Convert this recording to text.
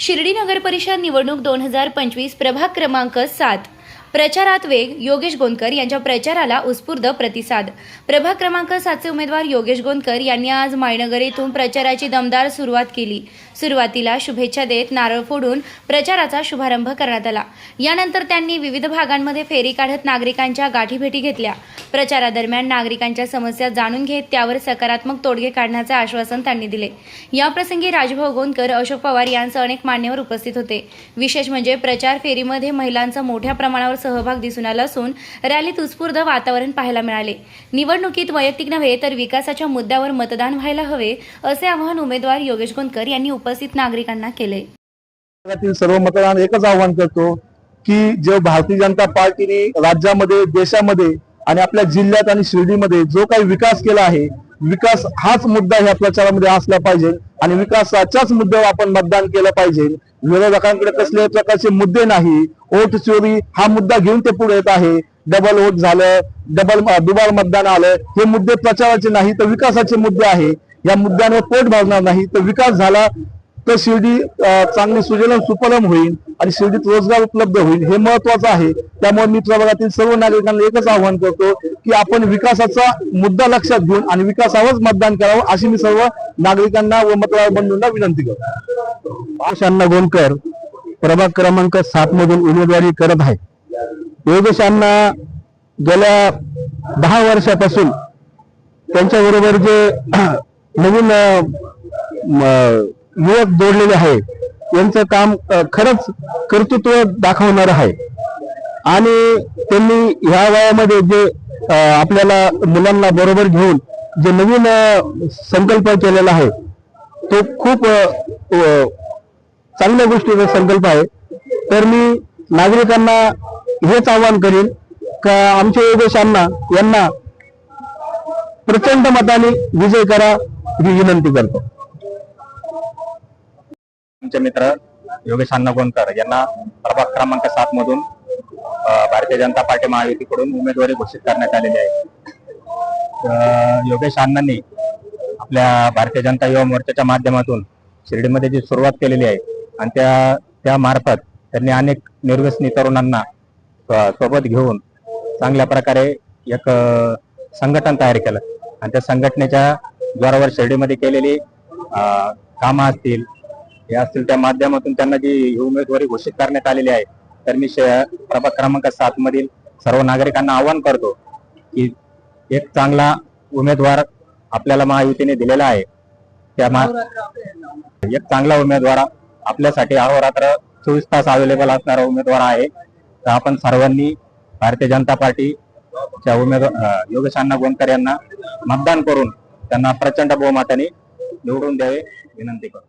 शिर्डी नगर परिषद निवडणूक दोन हजार पंचवीस प्रभाग क्रमांक सात. प्रचारात वेग योगेश गोंदकर यांच्या प्रचाराला उत्स्फूर्त प्रतिसाद. प्रभाग क्रमांक सातचे उमेदवार योगेश गोंदकर यांनी आज मायनगर येथून प्रचाराची दमदार सुरुवात केली. सुरुवातीला शुभेच्छा देत नारळ फोडून प्रचाराचा शुभारंभ करण्यात आला. यानंतर त्यांनी विविध भागांमध्ये फेरी काढत नागरिकांच्या गाठीभेटी घेतल्या. प्रचारादरम्यान नागरिकांच्या समस्या जाणून घेत त्यावर सकारात्मक तोडगे काढण्याचे आश्वासन त्यांनी दिले. याप्रसंगी राजभाऊ गोंदकर अशोक पवार यांसह अनेक मान्यवर उपस्थित होते. विशेष म्हणजे प्रचार फेरीमध्ये महिलांचा मोठ्या प्रमाणावर सहभाग दिसून आला असून रॅलीत उत्स्फूर्त वातावरण पाहायला मिळाले. निवडणुकीत वैयक्तिक नव्हे तर विकासाच्या मुद्द्यावर मतदान व्हायला हवे असे आवाहन उमेदवार योगेश गोंदकर यांनी उप उपस्थित नागरिकांना केले. सर्व मतदार एकच आव्हान करतो की जे भारतीय जनता पार्टीने राज्यामध्ये देशामध्ये आणि आपल्या जिल्ह्यात आणि शिर्डीमध्ये जो काही विकास केला आहे विकास हाच मुद्दा ह्या प्रचारामध्ये असला पाहिजे आणि विकासाच्याच मुद्द्यावर आपण मतदान केलं पाहिजे. विरोधकांकडे कसल्याही प्रकारचे मुद्दे नाही. ओट चोरी हा मुद्दा घेऊन ते पुढे येत आहे. डबल वोट झालं डबल दुबार मतदान आलं हे मुद्दे प्रचाराचे नाही तर विकासाचे मुद्दे आहे. या मुद्द्यांवर पोट भाजणार नाही तर विकास झाला तर शिर्डी चांगली सुजलम सुपलम होईल आणि शिर्डीत रोजगार उपलब्ध होईल हे महत्वाचं आहे. त्यामुळे मी प्रभागातील सर्व नागरिकांना एकच आवाहन करतो की आपण विकासाचा मुद्दा लक्षात घेऊन आणि विकासावरच मतदान करावं अशी मी सर्व नागरिकांना व मतदार बंधूंना विनंती करतो. योगेशांना गोंदकर प्रभाग क्रमांक सात मधून उमेदवारी करत आहे. योगेशांना गेल्या दहा वर्षापासून त्यांच्याबरोबर जे नवीन युवक जोडलेले आहे. यांचं काम खरंच कर्तृत्व दाखवणार आहे. आणि त्यांनी ह्या वयामध्ये जे आपल्याला मुलांना बरोबर घेऊन जे नवीन संकल्प केलेला आहे तो खूप चांगल्या गोष्टीचा संकल्प आहे. तर मी नागरिकांना हेच आवाहन करीन का आमच्या योगेश यांना प्रचंड मताने विजय करा ही विनंती करतो. आमचे मित्र योगेश अण्णा गोंदकर यांना प्रभाग क्रमांक सात मधून भारतीय जनता पार्टी महायुतीकडून उमेदवारी घोषित करण्यात आलेली आहे. योगेश अण्णांनी आपल्या भारतीय जनता युवा मोर्चाच्या माध्यमातून शिर्डीमध्ये जी सुरुवात केलेली आहे आणि त्या त्या मार्फत त्यांनी अनेक निर्व्यसनी तरुणांना सोबत घेऊन चांगल्या प्रकारे एक संघटन तयार केलं. आणि त्या संघटनेच्या जोरावर शिर्डीमध्ये केलेली कामं असतील हे असतील त्या माध्यमातून त्यांना जी उमेदवारी घोषित करण्यात आलेली आहे तर मी प्रभाग क्रमांक सात मधील सर्व नागरिकांना आवाहन करतो की एक चांगला उमेदवार आपल्याला महायुतीने दिलेला आहे. त्या एक चांगला उमेदवार आपल्यासाठी अहोरात्र चोवीस तास अवेलेबल असणारा उमेदवार आहे. तर आपण सर्वांनी भारतीय जनता पार्टीच्या उमेदवार योगेश अण्णा गोंदकर यांना मतदान करून त्यांना प्रचंड बहुमताने निवडून द्यावे. विनंती करतो.